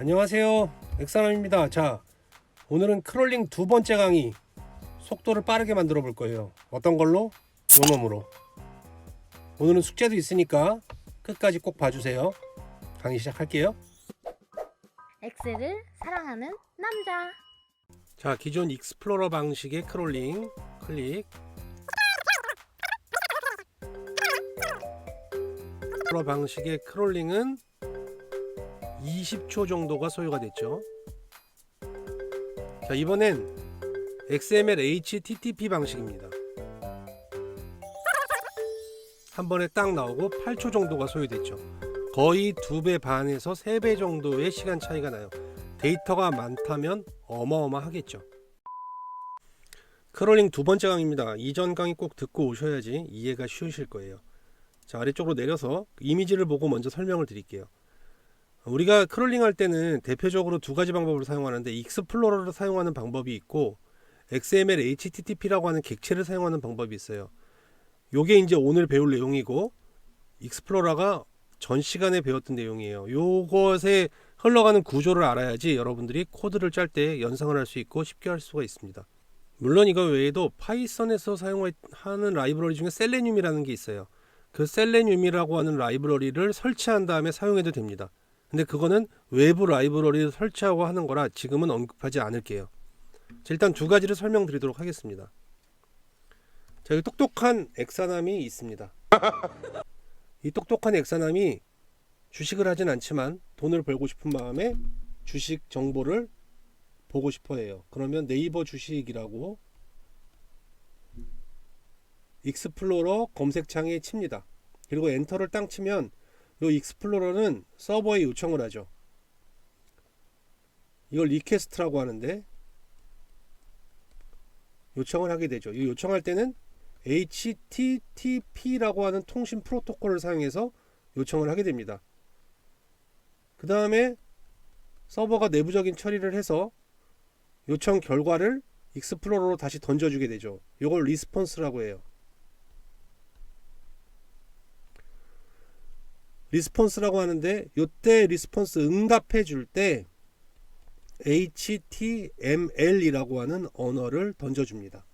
안녕하세요. 엑사람입니다. 자, 오늘은 크롤링 두 번째 강의 속도를 빠르게 만들어 볼 거예요. 어떤 걸로? 요놈으로. 오늘은 숙제도 있으니까 끝까지 꼭 봐주세요. 강의 시작할게요. 엑셀을 사랑하는 남자. 자, 기존 익스플로러 방식의 크롤링 클릭. 익스플로러 방식의 크롤링은 20초 정도가 소요가 됐죠. 자, 이번엔 XML HTTP 방식입니다. 한 번에 딱 나오고 8초 정도가 소요됐죠. 거의 두배 반에서 세배 정도의 시간 차이가 나요. 데이터가 많다면 어마어마하겠죠. 크롤링 두 번째 강의입니다. 이전 강의 꼭 듣고 오셔야지 이해가 쉬우실 거예요. 자, 아래쪽으로 내려서 이미지를 보고 먼저 설명을 드릴게요. 우리가 크롤링 할 때는 대표적으로 두 가지 방법을 사용하는데 익스플로러를 사용하는 방법이 있고 XML HTTP라고 하는 객체를 사용하는 방법이 있어요. 요게 이제 오늘 배울 내용이고 익스플로러가 전 시간에 배웠던 내용이에요. 요것에 흘러가는 구조를 알아야지 여러분들이 코드를 짤 때 연상을 할 수 있고 쉽게 할 수가 있습니다. 물론 이거 외에도 파이썬에서 사용하는 라이브러리 중에 셀레늄이라는 게 있어요. 그 셀레늄이라고 하는 라이브러리를 설치한 다음에 사용해도 됩니다. 근데 그거는 외부 라이브러리를 설치하고 하는 거라 지금은 언급하지 않을게요. 자, 일단 두 가지를 설명드리도록 하겠습니다. 자, 여기 똑똑한 엑사남이 있습니다. 이 똑똑한 엑사남이 주식을 하진 않지만 돈을 벌고 싶은 마음에 주식 정보를 보고 싶어 해요. 그러면 네이버 주식이라고 익스플로러 검색창에 칩니다. 그리고 엔터를 땅 치면 이 익스플로러는 서버에 요청을 하죠. 이걸 리퀘스트라고 하는데 요청을 하게 되죠. 이 요청할 때는 HTTP라고 하는 통신 프로토콜을 사용해서 요청을 하게 됩니다. 그 다음에 서버가 내부적인 처리를 해서 요청 결과를 익스플로러로 다시 던져주게 되죠. 이걸 리스폰스라고 해요. 리스폰스라고 하는데 이때 리스폰스 응답해 줄 때 HTML이라고 하는 언어를 던져줍니다.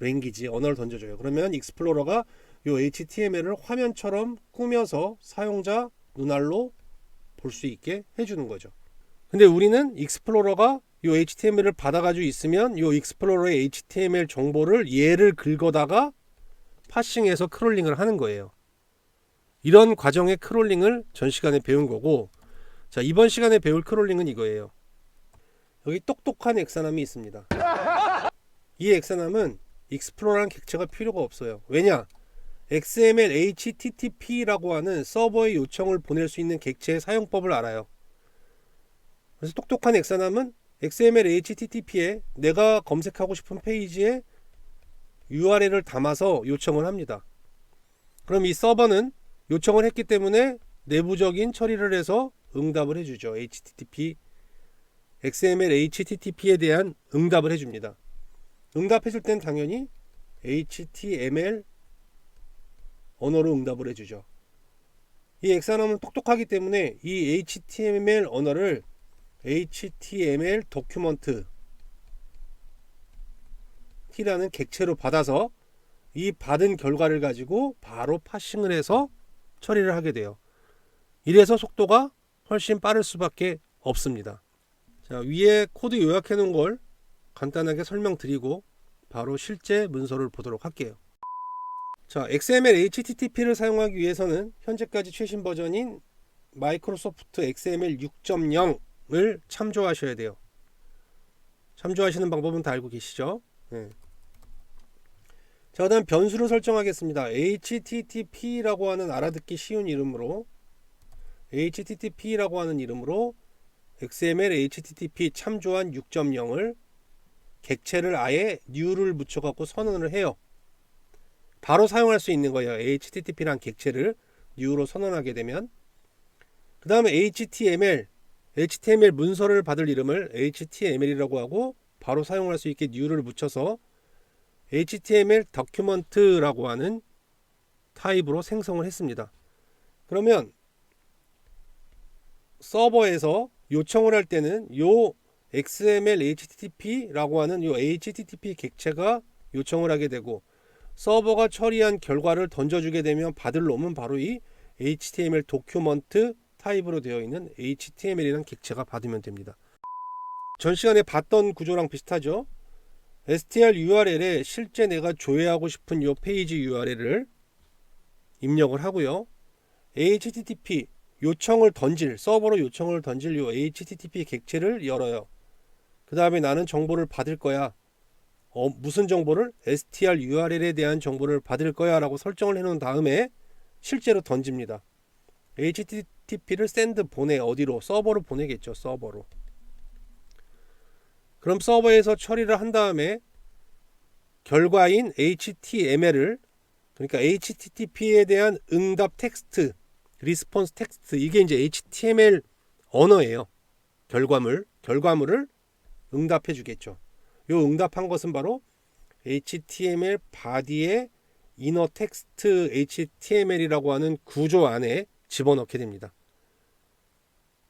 랭귀지 언어를 던져줘요. 그러면 익스플로러가 이 HTML을 화면처럼 꾸며서 사용자 눈알로 볼 수 있게 해주는 거죠. 근데 우리는 익스플로러가 이 HTML을 받아가지고 있으면 이 익스플로러의 HTML 정보를 얘를 긁어다가 파싱해서 크롤링을 하는 거예요. 이런 과정의 크롤링을 전 시간에 배운 거고 자 이번 시간에 배울 크롤링은 이거예요. 여기 똑똑한 엑사남이 있습니다. 이 엑사남은 익스플로러라는 객체가 필요가 없어요. 왜냐? XML HTTP라고 하는 서버의 요청을 보낼 수 있는 객체의 사용법을 알아요. 그래서 똑똑한 엑사남은 XML HTTP에 내가 검색하고 싶은 페이지에 URL을 담아서 요청을 합니다. 그럼 이 서버는 요청을 했기 때문에 내부적인 처리를 해서 응답을 해주죠. HTTP, XML HTTP에 대한 응답을 해줍니다. 응답해줄 땐 당연히 HTML 언어로 응답을 해주죠. 이 엑사남은 똑똑하기 때문에 이 HTML 언어를 HTML 도큐먼트 T라는 객체로 받아서 이 받은 결과를 가지고 바로 파싱을 해서 처리를 하게 돼요. 이래서 속도가 훨씬 빠를 수밖에 없습니다. 자, 위에 코드 요약해 놓은 걸 간단하게 설명드리고 바로 실제 문서를 보도록 할게요. 자, XML HTTP를 사용하기 위해서는 현재까지 최신 버전인 마이크로소프트 XML 6.0을 참조하셔야 돼요. 참조하시는 방법은 다 알고 계시죠? 네. 자, 그다음 변수를 설정하겠습니다. HTTP라고 하는 알아듣기 쉬운 이름으로 HTTP라고 하는 이름으로 XML HTTP 참조한 6.0을 객체를 아예 new를 붙여 갖고 선언을 해요. 바로 사용할 수 있는 거예요. HTTP란 객체를 new로 선언하게 되면 그 다음에 HTML HTML 문서를 받을 이름을 HTML이라고 하고 바로 사용할 수 있게 new를 붙여서 HTML document라고 하는 타입으로 생성을 했습니다. 그러면 서버에서 요청을 할 때는 요 XML HTTP라고 하는 요 HTTP 객체가 요청을 하게 되고 서버가 처리한 결과를 던져주게 되면 받을 놈은 바로 이 HTML 도큐먼트 타입으로 되어 있는 HTML이라는 객체가 받으면 됩니다. 전 시간에 봤던 구조랑 비슷하죠. Str URL에 실제 내가 조회하고 싶은 요 페이지 URL을 입력을 하고요. HTTP 요청을 던질 서버로 요청을 던질 요 HTTP 객체를 열어요. 그 다음에 나는 정보를 받을 거야. 어, 무슨 정보를 str URL에 대한 정보를 받을 거야라고 설정을 해놓은 다음에 실제로 던집니다. HTTP를 샌드 보내 어디로 서버로 보내겠죠 서버로. 그럼 서버에서 처리를 한 다음에 결과인 HTML을 그러니까 HTTP에 대한 응답 텍스트, 리스폰스 텍스트 이게 이제 HTML 언어예요. 결과물, 결과물을 응답해 주겠죠. 요 응답한 것은 바로 HTML 바디의 이너 텍스트 HTML이라고 하는 구조 안에 집어넣게 됩니다.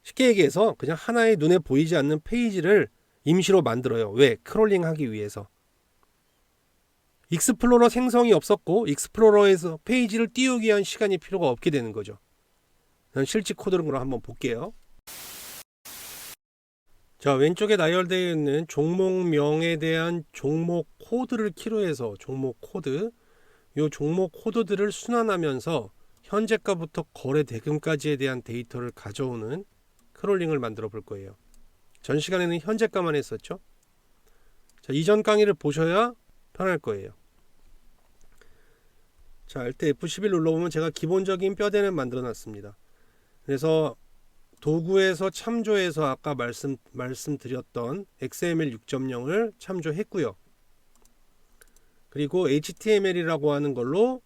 쉽게 얘기해서 그냥 하나의 눈에 보이지 않는 페이지를 임시로 만들어요. 왜? 크롤링 하기 위해서. 익스플로러 생성이 없었고 익스플로러에서 페이지를 띄우기 위한 시간이 필요가 없게 되는 거죠. 실제 코드를 한번 볼게요. 자 왼쪽에 나열되어 있는 종목명에 대한 종목 코드를 키로 해서 종목 코드 이 종목 코드들을 순환하면서 현재가부터 거래 대금까지에 대한 데이터를 가져오는 크롤링을 만들어 볼 거예요. 전 시간에는 현재가만 했었죠. 자 이전 강의를 보셔야 편할 거예요. 자, Alt F11 눌러보면 제가 기본적인 뼈대는 만들어 놨습니다. 그래서 도구에서 참조해서 아까 말씀, 말씀드렸던 XML 6.0을 참조했고요. 그리고 HTML이라고 하는 걸로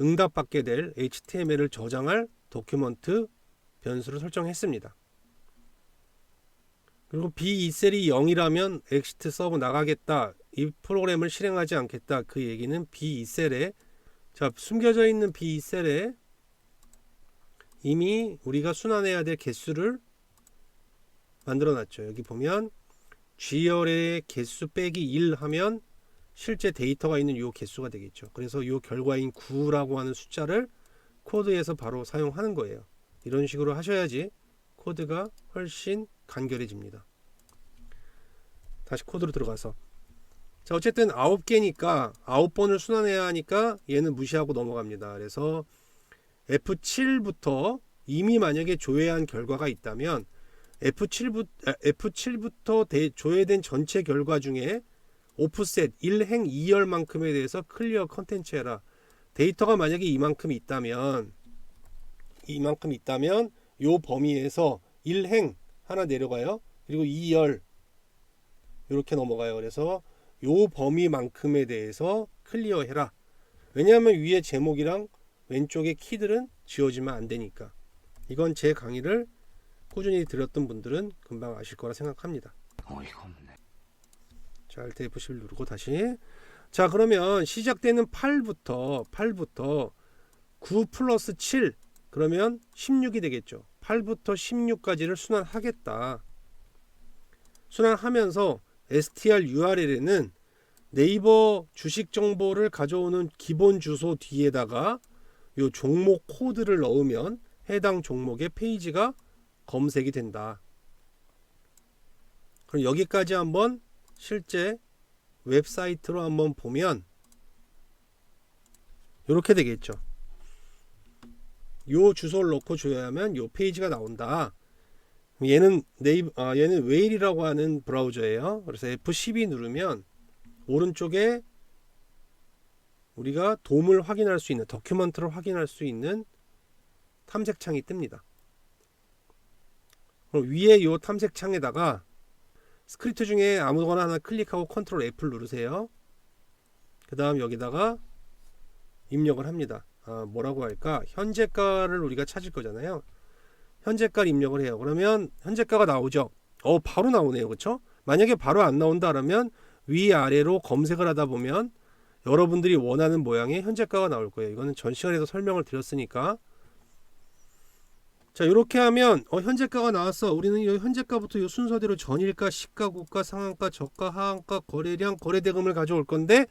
응답받게 될 HTML을 저장할 도큐먼트 변수를 설정했습니다. 그리고 B2셀이 0이라면 엑시트 서브 나가겠다. 이 프로그램을 실행하지 않겠다. 그 얘기는 B2셀에 자 숨겨져 있는 B2셀에 이미 우리가 순환해야 될 개수를 만들어 놨죠. 여기 보면 G열의 개수 빼기 1 하면 실제 데이터가 있는 요 개수가 되겠죠. 그래서 요 결과인 9라고 하는 숫자를 코드에서 바로 사용하는 거예요. 이런 식으로 하셔야지 코드가 훨씬 간결해집니다. 다시 코드로 들어가서 자 어쨌든 9개니까 9번을 순환해야 하니까 얘는 무시하고 넘어갑니다. 그래서 F7부터 이미 만약에 조회한 결과가 있다면 F7부, F7부터 대, 조회된 전체 결과 중에 오프셋 1행 2열만큼에 대해서 클리어 컨텐츠 해라. 데이터가 만약에 이만큼 있다면 이만큼 있다면 요 범위에서 1행 하나 내려가요. 그리고 2열 이렇게 넘어가요. 그래서 요 범위만큼에 대해서 클리어해라. 왜냐하면 위에 제목이랑 왼쪽에 키들은 지워지면 안 되니까. 이건 제 강의를 꾸준히 들었던 분들은 금방 아실 거라 생각합니다. 어이가 없네. 자, Alt F11 누르고 다시. 자, 그러면 시작되는 8부터 8부터 9 플러스 7 그러면 16이 되겠죠. 8부터 16까지를 순환하겠다. 순환하면서 str URL에는 네이버 주식 정보를 가져오는 기본 주소 뒤에다가 요 종목 코드를 넣으면 해당 종목의 페이지가 검색이 된다. 그럼 여기까지 한번 실제 웹사이트로 한번 보면 이렇게 되겠죠. 요 주소를 넣고 조회하면 요 페이지가 나온다. 얘는 네이버 아 얘는 웨일이라고 하는 브라우저예요. 그래서 F12 누르면 오른쪽에 우리가 돔을 확인할 수 있는 더큐먼트를 확인할 수 있는 탐색창이 뜹니다. 그럼 위에 요 탐색창에다가 스크립트 중에 아무거나 하나 클릭하고 컨트롤 F를 누르세요. 그 다음 여기다가 입력을 합니다. 아, 뭐라고 할까? 현재가를 우리가 찾을 거잖아요. 현재가를 입력을 해요. 그러면 현재가가 나오죠. 어, 바로 나오네요. 그렇죠? 만약에 바로 안 나온다라면 위아래로 검색을 하다 보면 여러분들이 원하는 모양의 현재가가 나올 거예요. 이거는 전 시간에도 설명을 드렸으니까 자 이렇게 하면 어, 현재가가 나왔어. 우리는 이 현재가부터 이 순서대로 전일가, 시가, 고가, 상한가, 저가, 하한가, 거래량, 거래대금을 가져올 건데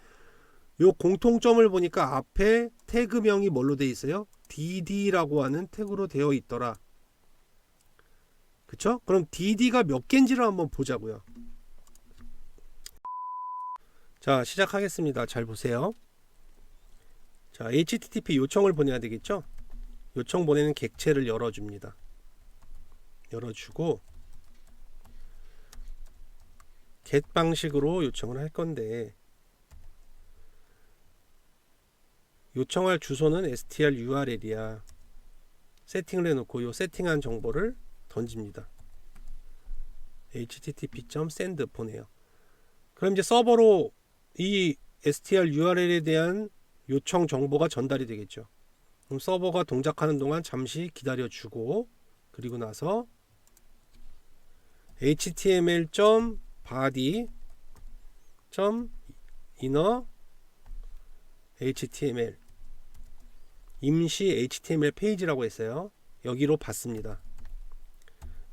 요 공통점을 보니까 앞에 태그명이 뭘로 돼 있어요? DD라고 하는 태그로 되어 있더라. 그쵸? 그럼 DD가 몇 개인지를 한번 보자고요. 자 시작하겠습니다. 잘 보세요. 자 HTTP 요청을 보내야 되겠죠? 요청 보내는 객체를 열어줍니다. 열어주고 get 방식으로 요청을 할 건데 요청할 주소는 str url이야. 세팅을 해놓고 요 세팅한 정보를 던집니다. http.send 보내요. 그럼 이제 서버로 이 str url에 대한 요청 정보가 전달이 되겠죠. 그럼 서버가 동작하는 동안 잠시 기다려 주고 그리고 나서 html.body inner html 임시 html 페이지라고 했어요. 여기로 받습니다.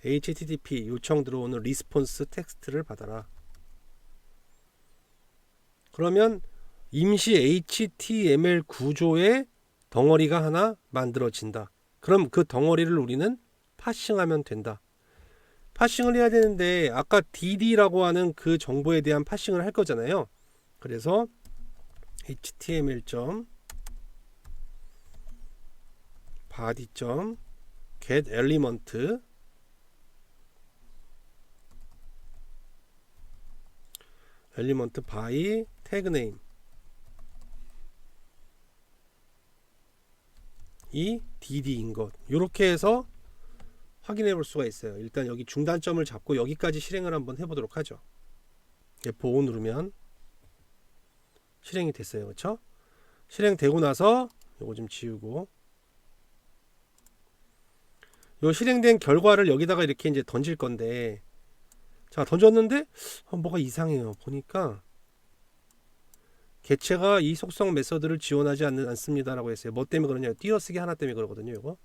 http 요청 들어오는 리스폰스 텍스트를 받아라. 그러면 임시 HTML 구조의 덩어리가 하나 만들어진다. 그럼 그 덩어리를 우리는 파싱하면 된다. 파싱을 해야 되는데 아까 DD라고 하는 그 정보에 대한 파싱을 할 거잖아요. 그래서 html. Body. get element element by tag name 이 DD인 것. 이렇게 해서 확인해 볼 수가 있어요. 일단 여기 중단점을 잡고 여기까지 실행을 한번 해보도록 하죠. F5 누르면 실행이 됐어요. 그렇죠? 실행되고 나서 요거 좀 지우고 요 실행된 결과를 여기다가 이렇게 이제 던질 건데 자 던졌는데 어, 뭐가 이상해요. 보니까 개체가 이 속성 메서드를 지원하지 않는, 않습니다라고 했어요. 뭐 때문에 그러냐? 띄어쓰기 하나 때문에 그러거든요. 이거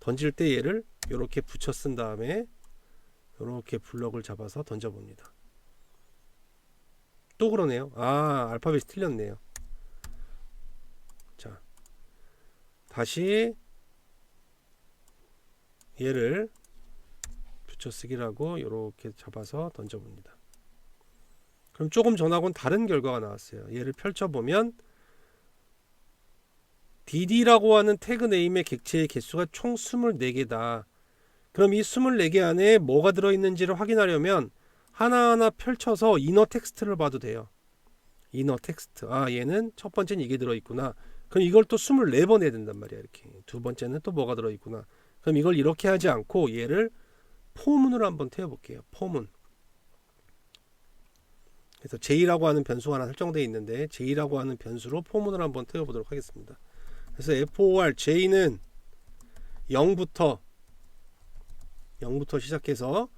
던질 때 얘를 이렇게 붙여 쓴 다음에 이렇게 블럭을 잡아서 던져 봅니다. 또 그러네요. 아 알파벳이 틀렸네요. 자 다시 얘를 붙여 쓰기라고 이렇게 잡아서 던져 봅니다. 그럼 조금 전하고는 다른 결과가 나왔어요. 얘를 펼쳐보면 DD라고 하는 태그 네임의 객체의 개수가 총 24개다. 그럼 이 24개 안에 뭐가 들어있는지를 확인하려면 하나하나 펼쳐서 이너 텍스트를 봐도 돼요. 이너 텍스트. 아, 얘는 첫 번째는 이게 들어있구나. 그럼 이걸 또 24번 해야 된단 말이야. 이렇게. 두 번째는 또 뭐가 들어있구나. 그럼 이걸 이렇게 하지 않고 얘를 포문으로 한번 태워볼게요. 포문. 그래서 J라고 하는 변수가 하나 설정되어 있는데 J라고 하는 변수로 포문을 한번 태워보도록 하겠습니다. 그래서 FOR J는 0부터 0부터 시작해서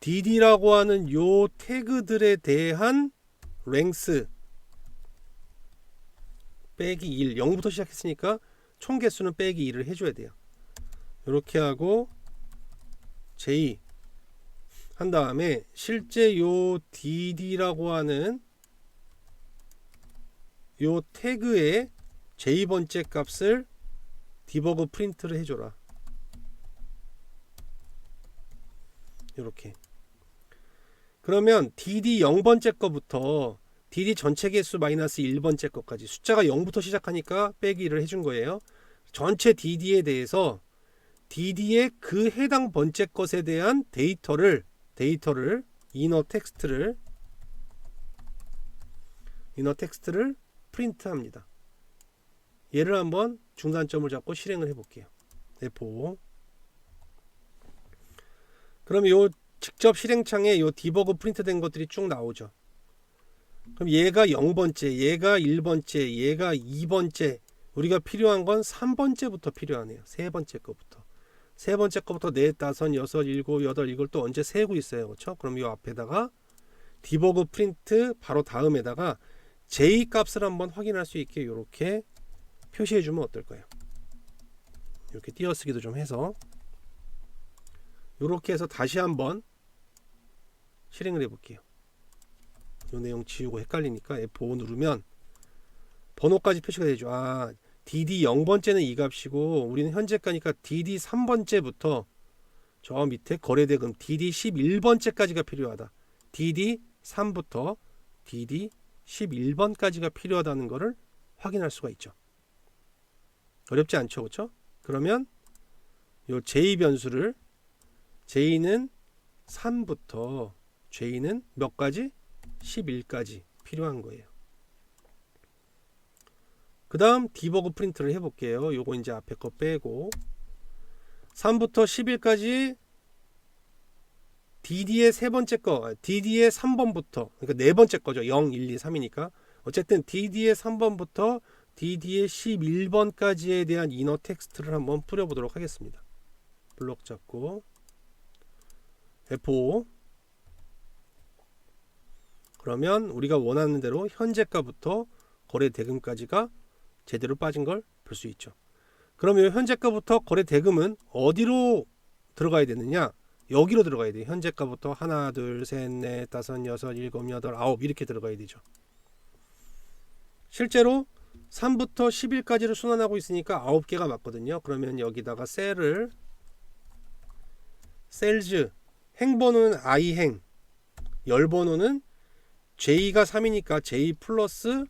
DD라고 하는 요 태그들에 대한 랭스 빼기 1 0부터 시작했으니까 총 개수는 빼기 1을 해줘야 돼요. 이렇게 하고 J 한 다음에 실제 요 dd라고 하는 요 태그의 j번째 값을 디버그 프린트를 해줘라. 이렇게. 그러면 dd 0번째 거부터 dd 전체 개수 마이너스 1번째 거까지 숫자가 0부터 시작하니까 빼기를 해준 거예요. 전체 dd에 대해서 dd의 그 해당 번째 것에 대한 데이터를 데이터를 이너 텍스트를 이너 텍스트를 프린트합니다. 얘를 한번 중단점을 잡고 실행을 해볼게요. F5 그럼 요 직접 실행창에 요 디버그 프린트된 것들이 쭉 나오죠. 그럼 얘가 0번째, 얘가 1번째, 얘가 2번째 우리가 필요한 건 3번째부터 필요하네요. 세 번째 거부터. 세 번째 거부터 넷, 다섯, 여섯, 일곱, 여덟 이걸 또 언제 세고 있어요. 그렇죠? 그럼 이 앞에다가 디버그 프린트 바로 다음에다가 J 값을 한번 확인할 수 있게 이렇게 표시해 주면 어떨까요? 이렇게 띄어쓰기도 좀 해서 이렇게 해서 다시 한번 실행을 해 볼게요. 이 내용 지우고 헷갈리니까 F5 누르면 번호까지 표시가 되죠. 아, DD 0번째는 이 값이고 우리는 현재 가니까 DD 3번째부터 저 밑에 거래대금 DD 11번째까지가 필요하다. DD 3부터 DD 11번까지가 필요하다는 것을 확인할 수가 있죠. 어렵지 않죠, 그렇죠? 그러면 요 J 변수를 J는 3부터 J는 몇 가지? 11까지 필요한 거예요. 그 다음 디버그 프린트를 해볼게요. 요거 이제 앞에 거 빼고 3부터 11까지 DD의 세 번째 거, 아, DD의 3번부터, 그러니까 네 번째 거죠. 0, 1, 2, 3이니까. 어쨌든 DD의 3번부터 DD의 11번까지에 대한 이너 텍스트를 한번 뿌려보도록 하겠습니다. 블록 잡고 F5 그러면 우리가 원하는 대로 현재가부터 거래 대금까지가 제대로 빠진 걸 볼 수 있죠. 그러면 현재가부터 거래 대금은 어디로 들어가야 되느냐? 여기로 들어가야 돼요. 현재가부터 하나, 둘, 셋, 넷, 다섯, 여섯, 일곱, 여덟, 아홉 이렇게 들어가야 되죠. 실제로 3부터 10일까지를 순환하고 있으니까 9개가 맞거든요. 그러면 여기다가 셀을 셀즈 행번호는 i행 열번호는 j가 3이니까 j 플러스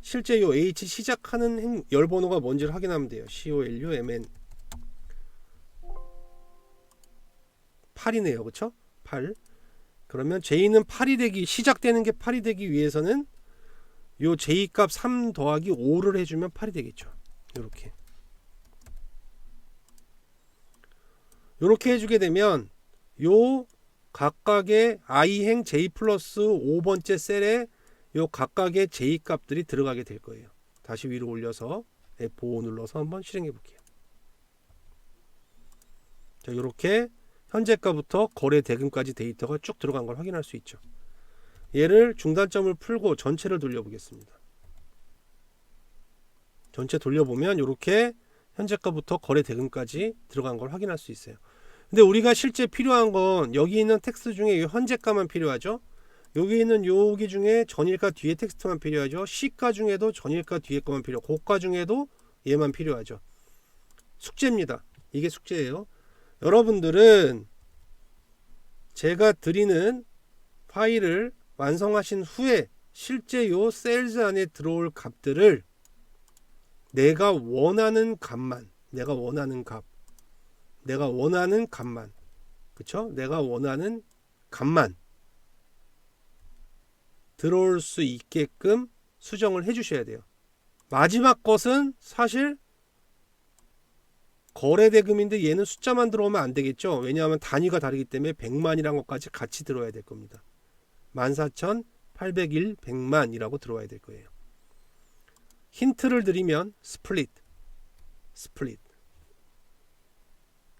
실제 요 h 시작하는 행, 열번호가 뭔지를 확인하면 돼요. COLU MN 8이네요. 그쵸? 8 그러면 j는 8이 되기 시작되는 게 8이 되기 위해서는 요 j 값 3 더하기 5를 해 주면 8이 되겠죠. 이렇게 이렇게 해 주게 되면 요 각각의 i행 j 플러스 5번째 셀에 요 각각의 j 값들이 들어가게 될 거예요. 다시 위로 올려서 F5 눌러서 한번 실행해 볼게요. 자, 이렇게 현재가부터 거래 대금까지 데이터가 쭉 들어간 걸 확인할 수 있죠. 얘를 중단점을 풀고 전체를 돌려보겠습니다. 전체 돌려보면 이렇게 현재가부터 거래 대금까지 들어간 걸 확인할 수 있어요. 근데 우리가 실제 필요한 건 여기 있는 텍스트 중에 이 현재가만 필요하죠. 여기 있는 여기 중에 전일가 뒤에 텍스트만 필요하죠. 시가 중에도 전일가 뒤에 것만 필요. 고가 중에도 얘만 필요하죠. 숙제입니다. 이게 숙제예요. 여러분들은 제가 드리는 파일을 완성하신 후에 실제 요 셀즈 안에 들어올 값들을 내가 원하는 값만 내가 원하는 값 내가 원하는 값만 그쵸? 내가 원하는 값만 들어올 수 있게끔 수정을 해 주셔야 돼요. 마지막 것은 사실 거래 대금인데 얘는 숫자만 들어오면 안 되겠죠. 왜냐하면 단위가 다르기 때문에 100만이란 것까지 같이 들어야 될 겁니다. 14,801 100만이라고 들어와야 될 거예요. 힌트를 드리면 스플릿 스플릿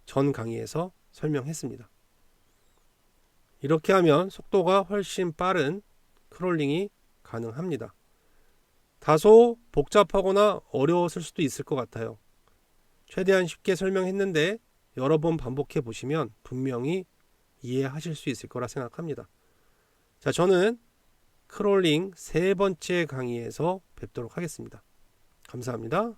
전 강의에서 설명했습니다. 이렇게 하면 속도가 훨씬 빠른 크롤링이 가능합니다. 다소 복잡하거나 어려웠을 수도 있을 것 같아요. 최대한 쉽게 설명했는데 여러 번 반복해 보시면 분명히 이해하실 수 있을 거라 생각합니다. 자, 저는 크롤링 세 번째 강의에서 뵙도록 하겠습니다. 감사합니다.